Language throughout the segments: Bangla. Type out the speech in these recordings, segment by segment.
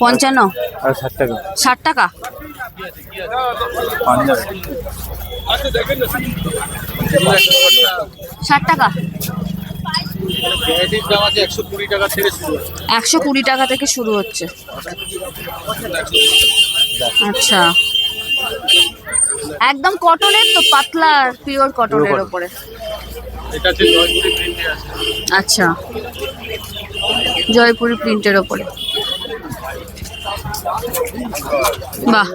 পঞ্চান্ন? ষাট টাকা। ষাট টাকা? ষাট টাকা? ভ্যারাইটির দাম আছে একশো কুড়ি টাকা থেকে শুরু একশো কুড়ি টাকা থেকে শুরু হচ্ছে। আচ্ছা। একদম কটনের তো পাতলা পিওর কটনের। ওপরে। এটা হচ্ছে জয়পুরি প্রিন্টে আছে। আচ্ছা। জয়পুরি প্রিন্টের ওপরে। বাহ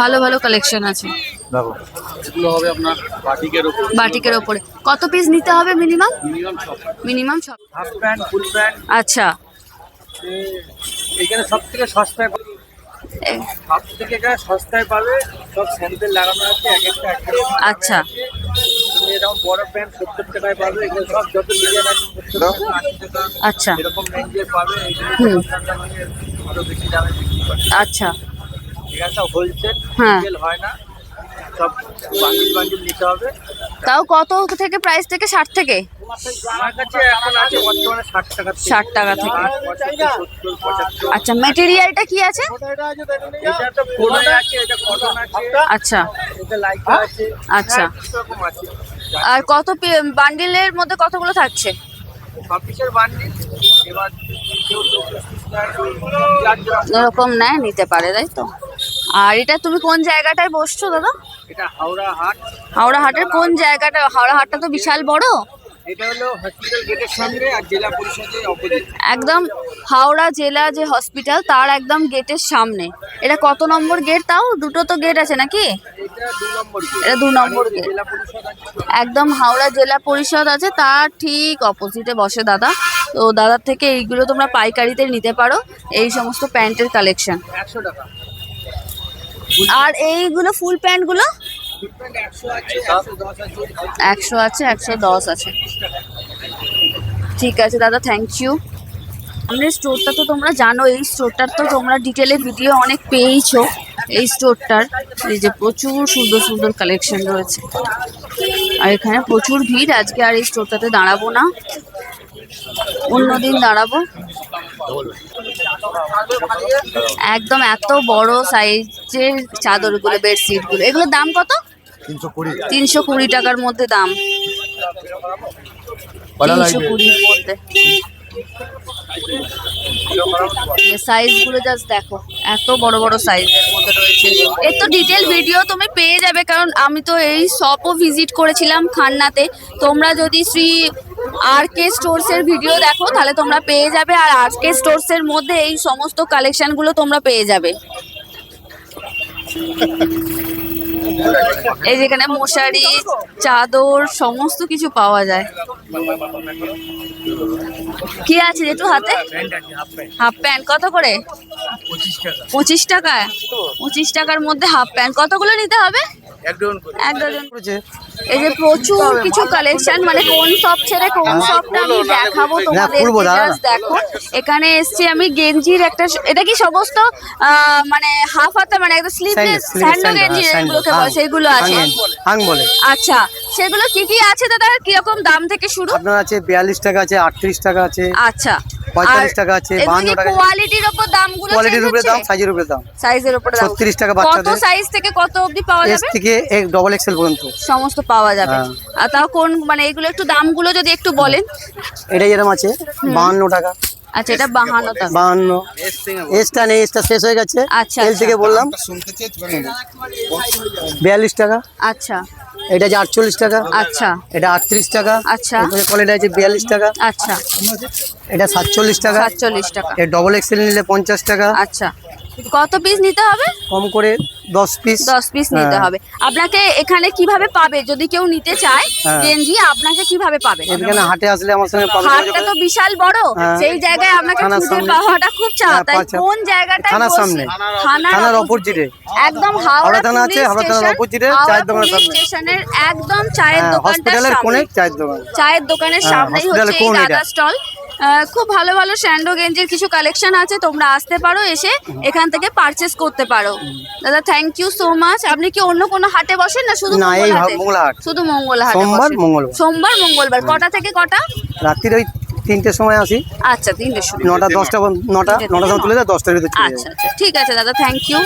ভালো ভালো কালেকশন আছে। দেখো। এগুলো হবে আপনার বাটিকের ওপরে। কত পিস নিতে হবে মিনিমাম মিনিমাম ছ আচ্ছা। এখানে সব থেকে সস্তায় পাবে। সব থেকে সস্তায় পাবে সব স্যাম্পেল লাগানো আছে এক একটা। আচ্ছা। তুমি এরকম বড় প্যান্ট সত্তর টাকায় পাবে এগুলো সব যত আছে আচ্ছা। এরকম রেঞ্জে পাবে এইগুলো হুম। দোকানদার আরও বেশি দামে বিক্রি করে আচ্ছা। এখানে সব হোলসেল হ্যাঁ। হয় না। সব বান্ডিল বান্ডিল নিতে হবে। তাও কত থেকে প্রাইস থেকে? ষাট থেকে? আমার কাছে এখন আছে বর্তমানে ষাট টাকা থেকে। 60 টাকা থেকে। ষাট, পঁচাত্তর, সত্তর, পঁচাত্তর। আচ্ছা মেটেরিয়ালটা কি আছে? এটা তো ফোনে আছে এটা কটন আছে। আচ্ছা। আছে আচ্ছা। হ্যাঁ, রকম আছে। আর কত বান্ডিলের মধ্যে কতগুলো থাকছে। এরকম নেয় নিতে পারে তাই তো? আর এটা তুমি কোন জায়গাটায় বসছো দাদা? এটা হাওড়া হাট। হাওড়া হাটের কোন জায়গাটা? হাওড়া হাটটা তো বিশাল বড়। এটা হলো হসপিটাল গেটের সামনে আর জেলা পরিষদের অপোজিট একদম হাওড়া জেলা যে হসপিটাল তার একদম গেটের সামনে। এটা কত নম্বর গেট তাও? দুটো তো গেট আছে নাকি? এটা দু নম্বর গেট। একদম হাওড়া জেলা পরিষদ আছে তার ঠিক অপোজিটে বসে দাদা। তো দাদার থেকে এইগুলো তোমরা পাইকারিতে নিতে পারো এই সমস্ত প্যান্টের কালেকশন আর এইগুলো ফুল প্যান্টগুলো? একশো আছে একশো দশ আছে। ঠিক আছে দাদা থ্যাংক ইউ আমাদের স্টোরটা তো তোমরা জানো এই স্টোরটার তো তোমরা ডিটেলে ভিডিও অনেক পেয়েছ এই স্টোরটার এই যে প্রচুর সুন্দর সুন্দর কালেকশন রয়েছে। আর এখানে প্রচুর ভিড় আজকে আর এই স্টোরটাতে দাঁড়াবো না। অন্যদিন দাঁড়াবো। একদম এত বড় সাইজের চাদরগুলো বেডশিটগুলো। এগুলোর দাম কত? তিনশো কুড়ি। টাকার মধ্যে দাম। তিনশো কুড়ির মধ্যে। সাইজগুলো জাস্ট দেখো, এত বড় বড় সাইজের এর তো ডিটেল ভিডিও তুমি পেয়ে যাবে, কারণ আমি তো এই শপও ভিজিট করেছিলাম খান্নাতে। তোমরা যদি শ্রী আর কে স্টোরস এর ভিডিও দেখো, তাহলে তোমরা পেয়ে যাবে, আর আর কে স্টোরস এর মধ্যে এই সমস্ত কালেকশনগুলো তোমরা পেয়ে যাবে। এই যেখানে মশারি চাদর সমস্ত কিছু পাওয়া যায়। কি আছে একটু হাতে? হাফ প্যান্ট কত করে? পঁচিশ টাকা পঁচিশ টাকার মধ্যে হাফ প্যান্ট। কতগুলো নিতে হবে? এক ডজন করে। এক ডজন। এই যে প্রচুর কিছু কালেকশন মানে কোন শপ ছেড়ে কোন সবটা আমি দেখাবো তোমাদের। দেখো। এখানে এসছি আমি গেঞ্জির একটা এটা কি সমস্ত আহ, মানে হাফ হাতা মানে একদম স্লিভলেস স্যান্ডো গেঞ্জি যেগুলোকে বলে সেগুলো আছে? আচ্ছা। সেগুলো কি কি আছে দাদা? কীরকম দাম থেকে শুরু? আপনার আছে বিয়াল্লিশ টাকা আছে আটত্রিশ টাকা আছে আচ্ছা। পঁয়তাল্লিশ টাকা আছে, বাহান্ন টাকা। কোয়ালিটির উপর দামগুলো কোয়ালিটির উপরে দাম সাইজের উপরে দাম। সাইজের উপরে দাম। 36 টাকা কত সাইজ থেকে কত অবধি পাওয়া এস থেকে এক ডবল এক্সেল পর্যন্ত। সমস্ত পাওয়া যাবে। হ্যাঁ। আর তাও কোন মানে এগুলো একটু দামগুলো যদি একটু বলেন। এটা যেরকম আছে বাহান্ন টাকা। আচ্ছা এটা বাহান্ন টাকা। বাহান্ন। এসটা নেই এসটা শেষ হয়ে গেছে। আচ্ছা, এল আচ্ছা। থেকে বললাম। বিয়াল্লিশ টাকা। আচ্ছা। এটা যে আটচল্লিশ টাকা আচ্ছা। এটা আটত্রিশ টাকা। আচ্ছা। কোয়ালিটি আছে বিয়াল্লিশ টাকা। আচ্ছা। এটা সাতচল্লিশ টাকা। সাতচল্লিশ টাকা। এটা ডবল এক্সেল নিলে পঞ্চাশ টাকা। আচ্ছা। কত পিস নিতে হবে? কম করে দশ পিস দশ পিস নিতে হ্যাঁ। হবে। আপনাকে এখানে কীভাবে পাবে? যদি কেউ নিতে চায় হ্যাঁ। গেঞ্জি আপনাকে কীভাবে পাবে? এখানে হাটে আসলে আমার সঙ্গে পাবে হাটটা তো বিশাল বড়। হ্যাঁ। সেই জায়গায় আপনাকে খুঁজে পাওয়াটা খুব চাপ। তাই কোন জায়গাটায় থানার সামনে। থানার অপোজিটে। একদম হাওড়া থানা আছে, হাওড়া থানার চায়ের দোকানের সামনে। স্টেশনের একদম চায়ের দোকানটার সামনে। চায়ের দোকান। চায়ের দোকানের সামনেই হচ্ছে এই দাদা স্টল। খুব ভালো ভালো স্যান্ডো গেঞ্জির কিছু কালেকশন আছে তোমরা আসতে পারো এসে এখান থেকে পারচেস করতে পারো। দাদা থ্যাংক ইউ সো মাচ আপনি কি অন্য কোনো হাটে বসেন না শুধু না, এই মঙ্গল হাটে? হাট। শুধু মঙ্গল হাটে সোমবার। মঙ্গলবার। সোমবার মঙ্গলবার। কটা থেকে কটা? রাত্রির ওই তিনটের সময় আসি। আচ্ছা তিনটের সময়। নটা দশটা নটা নটার সময় তুলে দেয় দশটার ভিতরে আচ্ছা আচ্ছা। ঠিক আছে দাদা থ্যাংক ইউ